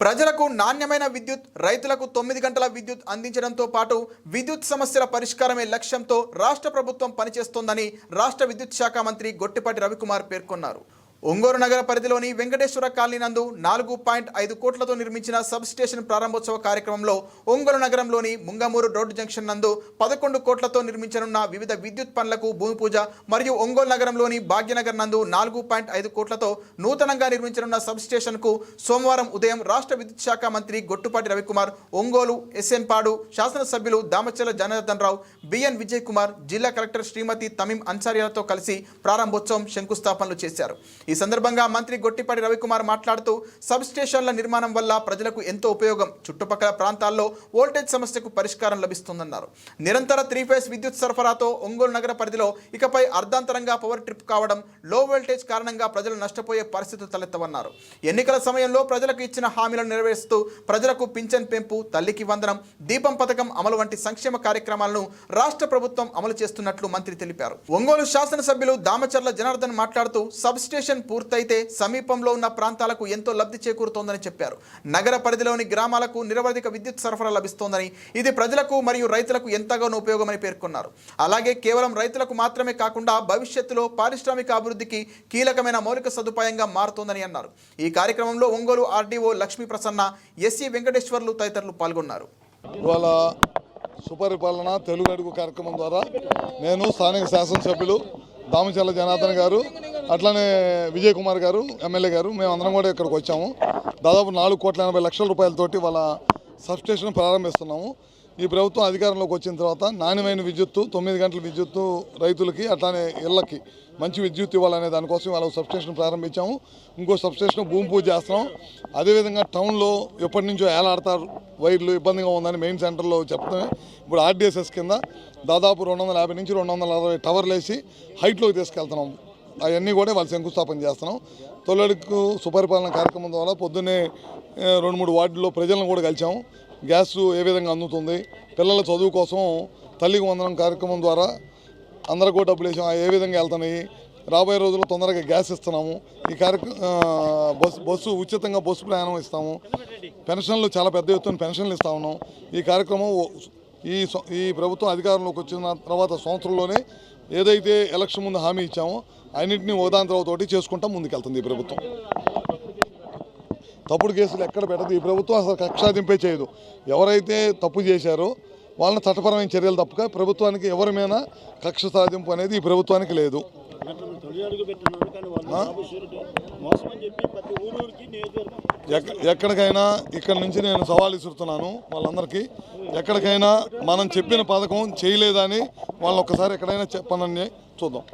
ప్రజలకు నాణ్యమైన విద్యుత్ రైతులకు తొమ్మిది గంటల విద్యుత్ అందించడంతో పాటు విద్యుత్ సమస్యల పరిష్కారమే లక్ష్యంతో రాష్ట్ర ప్రభుత్వం పనిచేస్తోందని రాష్ట్ర విద్యుత్ శాఖ మంత్రి గొట్టిపాటి రవికుమార్ పేర్కొన్నారు. ఒంగోలు నగర పరిధిలోని వెంకటేశ్వర కాలనీ నందు నాలుగు పాయింట్ ఐదు కోట్లతో నిర్మించిన సబ్ స్టేషన్ ప్రారంభోత్సవ కార్యక్రమంలో ఒంగోలు నగరంలోని ముంగమూరు రోడ్డు జంక్షన్ నందు పదకొండు కోట్లతో నిర్మించనున్న వివిధ విద్యుత్ పనులకు భూమి పూజ మరియు ఒంగోలు నగరంలోని భాగ్యనగర్ నందు నాలుగు పాయింట్ ఐదు కోట్లతో నూతనంగా నిర్మించనున్న సబ్ స్టేషన్కు సోమవారం ఉదయం రాష్ట్ర విద్యుత్ శాఖ మంత్రి గొట్టుపాటి రవికుమార్ ఒంగోలు ఎస్ఎన్పాడు శాసనసభ్యులు దామచల జనార్దన్ రావు బిఎన్ విజయ్ కుమార్ జిల్లా కలెక్టర్ శ్రీమతి తమీం అన్సారియాలతో కలిసి ప్రారంభోత్సవం శంకుస్థాపనలు చేశారు. ఈ సందర్భంగా మంత్రి గొట్టిపాటి రవికుమార్ మాట్లాడుతూ సబ్ స్టేషన్ల నిర్మాణం వల్ల ప్రజలకు ఎంతో ఉపయోగం. చుట్టుపక్కల ప్రాంతాల్లో వోల్టేజ్ సమస్యకు పరిష్కారం లభిస్తుందన్నారు. నిరంతర త్రీ ఫేస్ విద్యుత్ సరఫరాతో ఒంగోలు నగర పరిధిలో ఇకపై అర్ధాంతరంగా పవర్ ట్రిప్ కావడం లో వోల్టేజ్ కారణంగా ప్రజలు నష్టపోయే పరిస్థితులు తలెత్తవన్నారు. ఎన్నికల సమయంలో ప్రజలకు ఇచ్చిన హామీలను నెరవేరుస్తూ ప్రజలకు పింఛన్ పెంపు తల్లికి వందనం దీపం పథకం అమలు వంటి సంక్షేమ కార్యక్రమాలను రాష్ట్ర ప్రభుత్వం అమలు చేస్తున్నట్లు మంత్రి తెలిపారు. ఒంగోలు శాసనసభ్యులు దామచర్ల జనార్దన్ మాట్లాడుతూ సబ్ స్టేషన్ పూర్తయితే సమీపంలో ఉన్న ప్రాంతాలకు ఎంతో లబ్ధి చేకూరుతోందని చెప్పారు. నగర పరిధిలోని గ్రామాలకు నిరవధిక విద్యుత్ సరఫరా లభిస్తోందని ఇది ప్రజలకు మరియు రైతులకు ఎంతగానో ఉపయోగమని పేర్కొన్నారు. అలాగే కేవలం రైతులకు మాత్రమే కాకుండా భవిష్యత్తులో పారిశ్రామిక అభివృద్ధికి కీలకమైన మౌలిక సదుపాయంగా మారుతోందని అన్నారు. ఈ కార్యక్రమంలో ఒంగోలు ఆర్డీఓ లక్ష్మీ ప్రసన్న ఎస్సీ వెంకటేశ్వర్లు తదితరులు పాల్గొన్నారు. ఇవాళ సుపరిపాలన తెలుగు అడుగు కార్యక్రమం ద్వారా నేను స్థానిక శాసనసభ్యులు దామచల్ల జనార్దన్ గారు అట్లనే విజయ్ కుమార్ గారు ఎమ్మెల్యే గారు మేమందరం కూడా ఇక్కడికి వచ్చాము. దాదాపు నాలుగు కోట్ల ఎనభై లక్షల రూపాయలతోటి వాళ్ళ సబ్స్టేషన్ ప్రారంభిస్తున్నాము. ఈ ప్రభుత్వం అధికారంలోకి వచ్చిన తర్వాత నాణ్యమైన విద్యుత్తు తొమ్మిది గంటల విద్యుత్తు రైతులకి అట్లానే ఇళ్ళకి మంచి విద్యుత్ ఇవ్వాలనే దానికోసం వాళ్ళ సబ్స్టేషన్ ప్రారంభించాము. ఇంకో సబ్స్టేషన్ భూమి పూజ చేస్తున్నాం. అదేవిధంగా టౌన్లో ఎప్పటి నుంచో ఏలాడతారు వైర్లు ఇబ్బందిగా ఉందని మెయిన్ సెంటర్లో చెప్తామే ఇప్పుడు ఆర్డీఎస్ఎస్ కింద దాదాపు రెండు వందల యాభై నుంచి రెండు వందల అరవై టవర్లు వేసి హైట్లోకి తీసుకెళ్తున్నాం. అవన్నీ కూడా వాళ్ళు శంకుస్థాపన చేస్తున్నాం. తొలడుకు సుపరిపాలన కార్యక్రమం ద్వారా పొద్దున్నే రెండు మూడు వార్డుల్లో ప్రజలను కూడా కలిసాము గ్యాస్ ఏ విధంగా అందుతుంది? పిల్లల చదువు కోసం తల్లికి వందనం కార్యక్రమం ద్వారా అందరికీ డబ్బులు వేసాం. ఏ విధంగా వెళ్తున్నాయి? రాబోయే రోజుల్లో తొందరగా గ్యాస్ ఇస్తున్నాము. ఈ కార్యక్రమం బస్సు బస్సు ఉచితంగా బస్సు ప్రయాణం ఇస్తాము. పెన్షన్లు చాలా పెద్ద ఎత్తున పెన్షన్లు ఇస్తా ఉన్నాం. ఈ కార్యక్రమం ఈ ఈ ప్రభుత్వం అధికారంలోకి వచ్చిన తర్వాత సంవత్సరంలోనే ఏదైతే ఎలక్షన్ ముందు హామీ ఇచ్చామో అన్నింటినీ ఓదాని తోటి చేసుకుంటా ముందుకెళ్తుంది ఈ ప్రభుత్వం. తప్పుడు కేసులు ఎక్కడ పెట్టదు. ఈ ప్రభుత్వం అసలు కక్షాదింపే చేయదు. ఎవరైతే తప్పు చేశారో వాళ్ళని చట్టపరమైన చర్యలు తప్పక ప్రభుత్వానికి ఎవరి మీద కక్ష సాధింపు అనేది ఈ ప్రభుత్వానికి లేదు. మోసం అని చెప్పి ఎక్కడికైనా ఇక్కడ నుంచి నేను సవాల్ ఇస్తున్నాను వాళ్ళందరికీ. ఎక్కడికైనా మనం చెప్పిన పథకం చేయలేదని వాళ్ళని ఒక్కసారి ఎక్కడైనా చెప్పనని చూద్దాం.